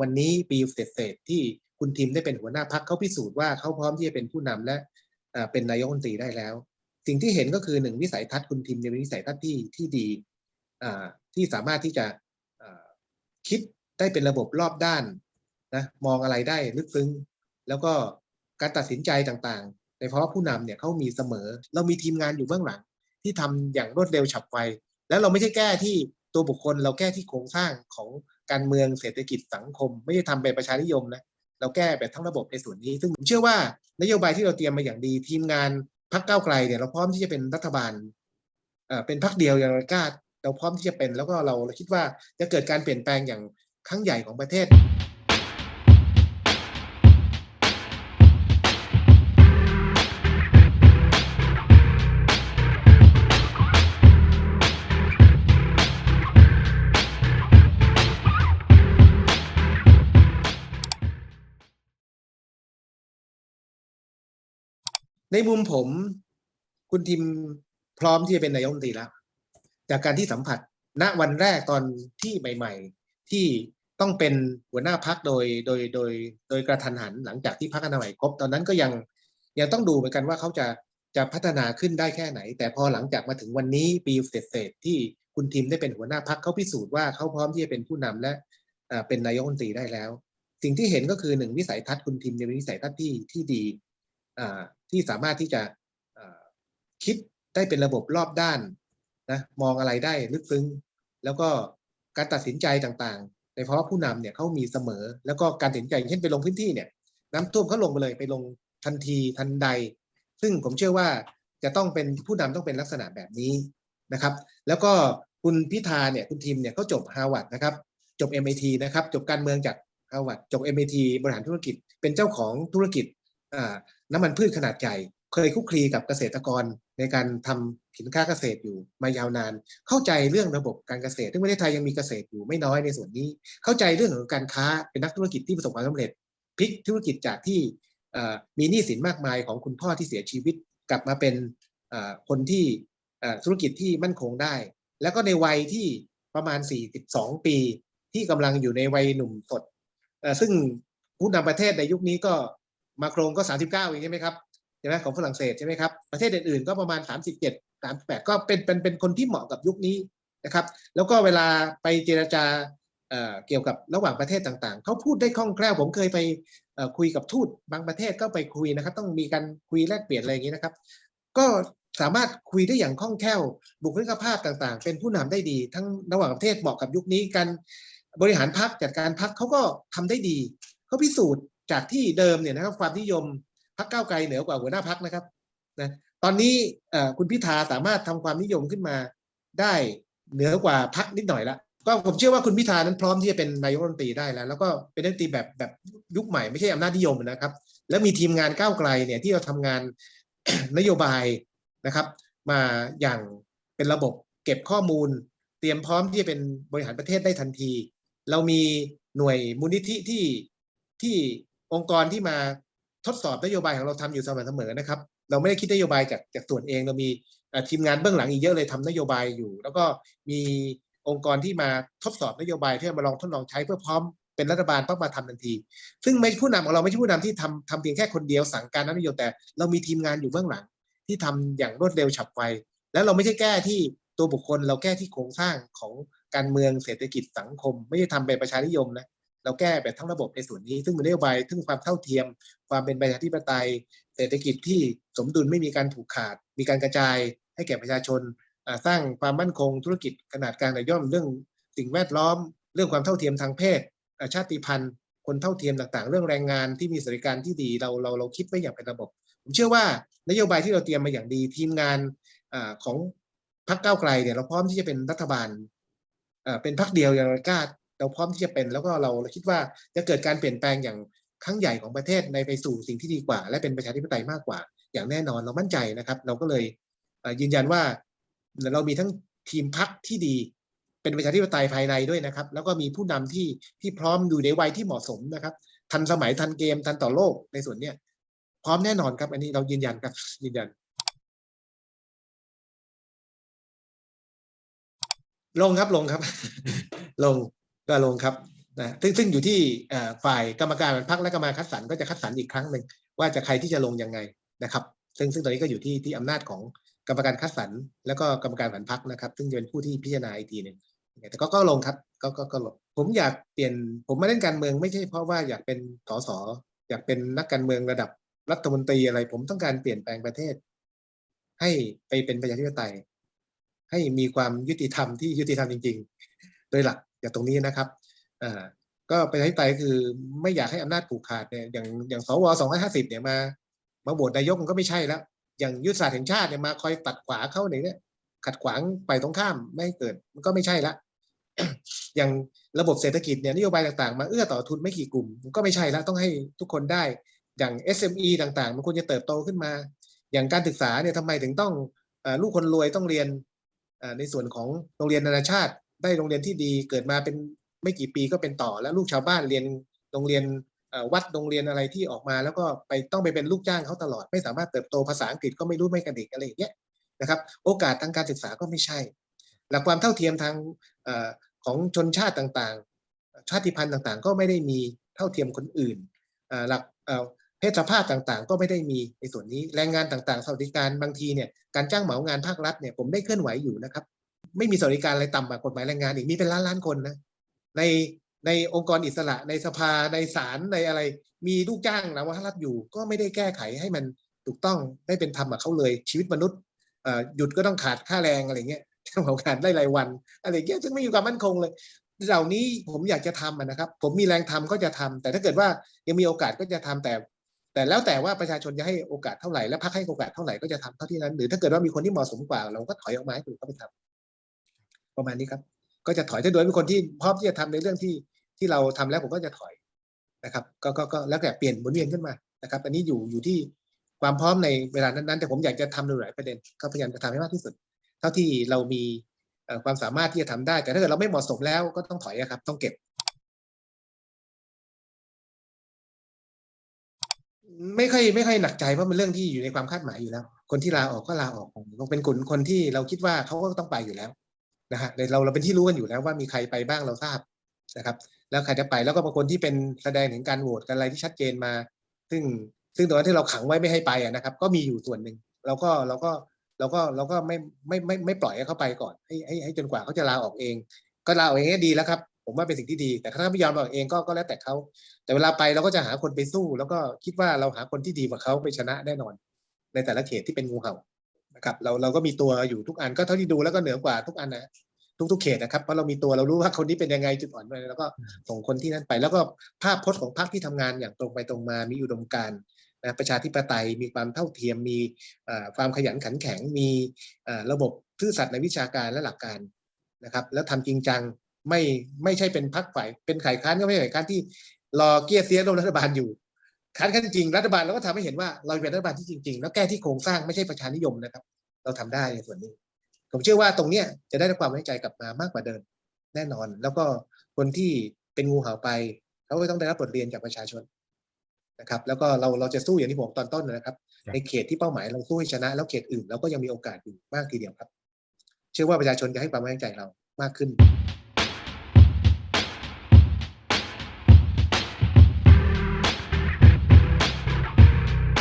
วันนี้ปีเศษที่คุณทิมได้เป็นหัวหน้าพักเขาพิสูจน์ว่าเขาพร้อมที่จะเป็นผู้นำและเป็นนายกรัฐมนตรีได้แล้ว สิ่งที่เห็นก็คือหนึ่งวิสัยทัศน์คุณทิมเป็นวิสัยทัศน์ที่ที่ดีที่สามารถที่จะคิดได้เป็นระบบรอบด้านนะมองอะไรได้ลึกซึ้ง แล้วก็การตัดสินใจต่างๆโดยเฉพาะผู้นำเนี่ยเขามีเสมอ เรามีทีมงานอยู่เบื้องหลัง ที่ทำอย่างรวดเร็วฉับไว แล้วเราไม่ใช่แก้ที่ตัวบุคคลเราแก้ที่โครงสร้างของ การเมืองเศรษฐกิจสังคม ไม่ได้ทำแบบประชานิยมนะเราแก้แบบทั้งระบบในส่วนนี้ ซึ่งผมเชื่อว่านโยบายที่เราเตรียมมาอย่างดี ทีมงานพักเก้าไกลเนี่ยเราพร้อมที่จะเป็นรัฐบาลเอ่อเป็นพักเดียวอย่างไรกล้าเราพร้อมที่จะเป็น แล้วก็เราเราคิดว่าจะเกิดการเปลี่ยนแปลงอย่างครั้งใหญ่ของประเทศ ในมุมผม คุณทิมพร้อมที่จะเป็นนายกรัฐมนตรีแล้ว จากการที่สัมผัสณวันแรกตอนที่ใหม่ ๆ ที่ต้องเป็นหัวหน้าพักโดยโดยโดยโดยกระทันหันหลังจากที่พักอนามัยครบตอนนั้นก็ยังยังต้องดูเหมือนกันว่าเขาจะจะพัฒนาขึ้นได้แค่ไหน แต่พอหลังจากมาถึงวันนี้ปีเศษที่คุณทิมได้เป็นหัวหน้าพักเขาพิสูจน์ว่าเขาพร้อมที่จะเป็นผู้นำและเป็นนายกรัฐมนตรีได้แล้ว สิ่งที่เห็นก็คือหนึ่งวิสัยทัศน์คุณทิมเนี่ยเป็นวิสัยทัศน์ที่ที่ดี ที่สามารถที่จะคิดได้เป็นระบบรอบด้านนะมองอะไรได้ลึกซึ้ง แล้วก็การตัดสินใจต่างๆโดยเฉพาะผู้นำเนี่ยเขามีเสมอ แล้วก็การตัดสินใจเช่นไปลงพื้นที่เนี่ยน้ำท่วมเขาลงไปเลยไปลงทันทีทันใด ซึ่งผมเชื่อว่าจะต้องเป็นผู้นำต้องเป็นลักษณะแบบนี้นะครับ แล้วก็คุณพิธาเนี่ยคุณทีมเนี่ยเขาจบฮาวาดนะครับจบ MIT นะครับจบการเมืองจากฮาวาดจบ MIT บริหารธุรกิจ เป็นเจ้าของธุรกิจ น้ำมันพืชขนาดใหญ่ เคยคุกคลีกับเกษตรกรในการทำสินค้าเกษตรอยู่มายาวนาน เข้าใจเรื่องระบบการเกษตร ซึ่งประเทศไทยยังมีเกษตรอยู่ไม่น้อยในส่วนนี้ เข้าใจเรื่องของการค้าเป็นนักธุรกิจที่ประสบความสำเร็จพลิกธุรกิจจากที่มีหนี้สินมากมายของคุณพ่อที่เสียชีวิตกลับมาเป็นคนที่ธุรกิจที่มั่นคงได้ แล้วก็ในวัยที่ประมาณ 42 ปี ที่กำลังอยู่ในวัยหนุ่มสดซึ่งผู้นำประเทศในยุคนี้ก็ มาโครงก็ 39เองใช่ไหมครับใช่ไหมของฝรั่งเศสใช่ไหมครับประเทศอื่นๆก็ประมาณ 37 38 ก็เป็นเป็นเป็นคนที่เหมาะกับยุคนี้นะครับ แล้วก็เวลาไปเจรจาเเกี่ยวกับระหว่างประเทศต่างๆ เขาพูดได้คล่องแคล่ว ผมเคยไปคุยกับทูตบางประเทศก็ไปคุยนะครับ ต้องมีการคุยแลกเปลี่ยนอะไรอย่างนี้นะครับ ก็สามารถคุยได้อย่างคล่องแคล่ว บุคลิกภาพต่างๆ เป็นผู้นำได้ดี ทั้งระหว่างประเทศเหมาะกับยุคนี้การบริหารพักจัดการพักเขาก็ทำได้ดี เขาพิสูจน์ จากที่เดิมเนี่ยนะครับความนิยมพักเก้าไกลเหนือกว่าหัวหน้าพักนะครับนะตอนนี้คุณพิธาสามารถทำความนิยมขึ้นมาได้เหนือกว่าพักนิดหน่อยละก็ผมเชื่อว่าคุณพิธานั้นพร้อมที่จะเป็นนายกรัฐมนตรีได้แล้ว แล้วก็เป็นนายกรัฐมนตรีแบบแบบยุคใหม่ไม่ใช่อำนาจนิยมนะครับ แล้วมีทีมงานก้าวไกลเนี่ยที่เราทำงานนโยบายนะครับ มาอย่างเป็นระบบเก็บข้อมูล เตรียมพร้อมที่จะเป็นบริหารประเทศได้ทันที เรามีหน่วยมูลนิธิที่ที่ องค์กรที่มาทดสอบนโยบายของเราทำอยู่สม่ำเสมอนะครับ เราไม่ได้คิดนโยบายจากจากส่วนเองเรามีทีมงานเบื้องหลังอีกเยอะเลยทำนโยบายอยู่ แล้วก็มีองค์กรที่มาทดสอบนโยบายเพื่อมาลองทดลองใช้เพื่อพร้อมเป็นรัฐบาลปั๊บมาทำทันที ซึ่งไม่ผู้นำของเราไม่ใช่ผู้นำที่ทำทำเพียงแค่คนเดียวสั่งการนโยบายแต่เรามีทีมงานอยู่เบื้องหลัง ที่ทำอย่างรวดเร็วฉับไวแล้วเราไม่ใช่แก้ที่ตัวบุคคลเราแก้ที่โครงสร้างของการเมืองเศรษฐกิจสังคม ไม่ได้ทำแบบประชานิยมนะ เราแก้แบบทั้งระบบในส่วนนี้ ซึ่งนโยบายซึ่งความเท่าเทียม ความเป็นประชาธิปไตย เศรษฐกิจที่สมดุลไม่มีการผูกขาด มีการกระจายให้แก่ประชาชน สร้างความมั่นคงธุรกิจขนาดกลางและย่อมเรื่องสิ่งแวดล้อม เรื่องความเท่าเทียมทางเพศ ชาติพันธุ์ คนเท่าเทียมต่างๆ เรื่องแรงงานที่มีสวัสดิการที่ดีเราเราเราคิดไว้อย่างเป็นระบบ ผมเชื่อว่านโยบายที่เราเตรียมมาอย่างดีทีมงานของพรรคก้าวไกลเนี่ยเราพร้อมที่จะเป็นรัฐบาลเป็นพรรคเดียวอย่างไรกล้า เราพร้อมที่จะเป็น แล้วก็เราเราคิดว่าจะเกิดการเปลี่ยนแปลงอย่างครั้งใหญ่ของประเทศในไปสู่สิ่งที่ดีกว่า และเป็นประชาธิปไตยมากกว่า อย่างแน่นอนเรามั่นใจนะครับ เราก็เลยยืนยันว่าเรามีทั้งทีมพักที่ดี เป็นประชาธิปไตยภายในด้วยนะครับ แล้วก็มีผู้นำที่ที่พร้อมอยู่ในวัยที่เหมาะสมนะครับ ทันสมัยทันเกมทันต่อโลกในส่วนเนี้ยพร้อมแน่นอนครับ อันนี้เรายืนยันครับยืนยันลงครับลงครับ ลง ก็ลงครับนะซึ่งซึ่งอยู่ที่ฝ่ายกรรมการบรรพักและกรรมการคัดสรรก็จะคัดสรรอีกครั้งหนึ่งว่าจะใครที่จะลงยังไงนะครับ ซึ่งซึ่งตอนนี้ก็อยู่ที่ที่อำนาจของกรรมการคัดสรรแล้วก็กรรมการบรรพักนะครับ ซึ่งจะเป็นผู้ที่พิจารณาอีกทีหนึ่งแต่ก็ก็ลงครับก็ก็ก็ลงผมอยากเปลี่ยนผมมาเล่นการเมืองไม่ใช่เพราะว่าอยากเป็นสสอยากเป็นนักการเมืองระดับรัฐมนตรีอะไร ผมต้องการเปลี่ยนแปลงประเทศ ให้ไปเป็นประชาธิปไตย ให้มีความยุติธรรมที่ยุติธรรมจริง ๆ โดยหลัก อย่างตรงนี้นะครับอ่าก็ประชาธิปไตยคือไม่อยากให้อำนาจผูกขาดเนี่ยอย่างอย่างสวสองร้อยห้าสิบเนี่ยมา มาโหวตนายกมันก็ไม่ใช่แล้ว อย่างยุทธศาสตร์แห่งชาติเนี่ยมาคอยตัดขวาเข้าในเนี่ยขัดขวางไปตรงข้ามไม่ให้เกิดมันก็ไม่ใช่ละอย่างระบบเศรษฐกิจเนี่ยนโยบายต่างๆ มาเอื้อต่อทุนไม่กี่กลุ่มมันก็ไม่ใช่แล้วต้องให้ทุกคนได้ อย่าง SME ต่างๆ มันควรจะเติบโตขึ้นมา อย่างการศึกษาเนี่ยทำไมถึงต้องอลูกคนรวยต้องเรียนอ่อในส่วนของโรงเรียนนานาชาติ ได้โรงเรียนที่ดีเกิดมาเป็นไม่กี่ปีก็เป็นต่อแล้วลูกชาวบ้านเรียนโรงเรียนวัดโรงเรียนอะไรที่ออกมา แล้วก็ไปต้องไปเป็นลูกจ้างเขาตลอด ไม่สามารถเติบโตภาษาอังกฤษก็ไม่รู้ไม่กระดิกอะไรอย่างเงี้ยนะครับ โอกาสทางการศึกษาก็ไม่ใช่ หลักความเท่าเทียมทางอของชนชาติต่างๆ ชาติพันธุ์ต่างๆ ก็ไม่ได้มีเท่าเทียมคนอื่นหลักเอ่อเพศสภาพต่างๆ ก็ไม่ได้มีในส่วนนี้แรงงานต่างๆ สวัสดิการบางทีเนี่ยการจ้างเหมางานภาครัฐเนี่ยผมได้เคลื่อนไหวอยู่นะครับ ไม่มีสวัสดิการอะไรต่ำกว่ากฎหมายแรงงานอีกมีเป็นล้านล้านๆคนนะในในองค์กรอิสระในสภาในศาลในอะไร มีลูกจ้างนะว่ารัฐอยู่ก็ไม่ได้แก้ไขให้มันถูกต้องได้เป็นธรรมกับเขาเลย ชีวิตมนุษย์หยุดก็ต้องขาดค่าแรงอะไรเงี้ยจ้างเหมางานได้รายวันอะไรเงี้ยซึ่งไม่มีความมั่นคงเลย เหล่านี้ผมอยากจะทำนะครับ ผมมีแรงทำก็จะทำแต่ถ้าเกิดว่ายังมีโอกาสก็จะทำแต่ แต่แล้วแต่ว่าประชาชนจะให้โอกาสเท่าไหร่และพรรคให้โอกาสเท่าไหร่ก็จะทำเท่าที่นั้น หรือถ้าเกิดว่ามีคนที่เหมาะสมกว่าเราก็ถอยออกมาให้คนเขาไปทำ ประมาณนี้ครับ ก็จะถอยถ้าโดยเป็นคนที่พร้อมที่จะทำในเรื่องที่ที่เราทำแล้วผมก็จะถอยนะครับ ก็ก็แล้วแต่เปลี่ยนหมุนเวียนขึ้นมานะครับ อันนี้อยู่อยู่ที่ความพร้อมในเวลานั้นๆ แต่ผมอยากจะทำในหลายประเด็นก็พยายามจะทำให้มากที่สุด เท่าที่เรามีความสามารถที่จะทำได้ แต่ถ้าเกิดเราไม่เหมาะสมแล้วก็ต้องถอยอะครับ ต้องเก็บ ไม่ค่อยไม่ค่อยหนักใจเพราะมันเรื่องที่อยู่ในความคาดหมายอยู่แล้ว คนที่ลาออกก็ลาออกเราเป็นกลุ่มคนที่เราคิดว่าเขาก็ต้องไปอยู่แล้ว นะฮะเราเราเป็นที่รู้กันอยู่แล้วว่ามีใครไปบ้างเราทราบนะครับ แล้วใครจะไปแล้วก็บางคนที่เป็นแสดงถึงการโหวตกันอะไรที่ชัดเจนมา ซึ่งซึ่งตอนนั้นที่เราขังไว้ไม่ให้ไปอะนะครับ ก็มีอยู่ส่วนหนึ่งเราก็เราก็เราก็เราก็ไม่ไม่ไม่ไม่ปล่อยให้เขาไปก่อนให้ให้ให้จนกว่าเขาจะลาออกเอง ก็ลาออกเองดีแล้วครับ ผมว่าเป็นสิ่งที่ดี แต่ถ้าเขาไม่ยอมลาออกเองก็ก็แล้วแต่เขาแต่เวลาไปเราก็จะหาคนไปสู้ แล้วก็คิดว่าเราหาคนที่ดีกว่าเขาไปชนะแน่นอน ในแต่ละเขตที่เป็นงูเห่านะครับเราเราก็มีตัวอยู่ทุกอันก็เท่าที่ดูแล้วก็เหนือกว่าทุกอันนะ ทุกๆเขตนะครับเพราะเรามีตัวเรารู้ว่าคนนี้เป็นยังไงจุดอ่อนอะไรแล้วก็ส่งคนที่นั่นไป แล้วก็ภาพพจน์ของพรรคที่ทำงานอย่างตรงไปตรงมามีอุดมการณ์นะประชาธิปไตยมีความเท่าเทียมมีความขยันขันแข็งมีระบบซื่อสัตย์ในวิชาการและหลักการนะครับแล้วทำจริงจังไม่ไม่ใช่เป็นพรรคฝ่ายเป็นฝ่ายค้านก็ไม่ใช่ฝ่ายค้านที่รอเกียร์เสียร่วมรัฐบาลอยู่คันกันจริงรัฐบาลเราก็ทำให้เห็นว่าเราเป็นรัฐบาลที่จริง ๆ แล้วแก้ที่โครงสร้างไม่ใช่ประชานิยมนะครับ เราทำได้ในส่วนนี้ ผมเชื่อว่าตรงเนี้ยจะได้รับความไว้ใจกลับมามากกว่าเดิมแน่นอน แล้วก็คนที่เป็นงูเห่าไปเขาก็ต้องได้รับบทเรียนจากประชาชนนะครับ แล้วก็เราเราจะสู้อย่างที่ผมตอนต้นนะครับครับในเขตที่เป้าหมายเราสู้ให้ชนะ แล้วเขตอื่นเราก็ยังมีโอกาสอยู่มากทีเดียวครับ เชื่อว่าประชาชนจะให้ความไว้ใจเรามากขึ้น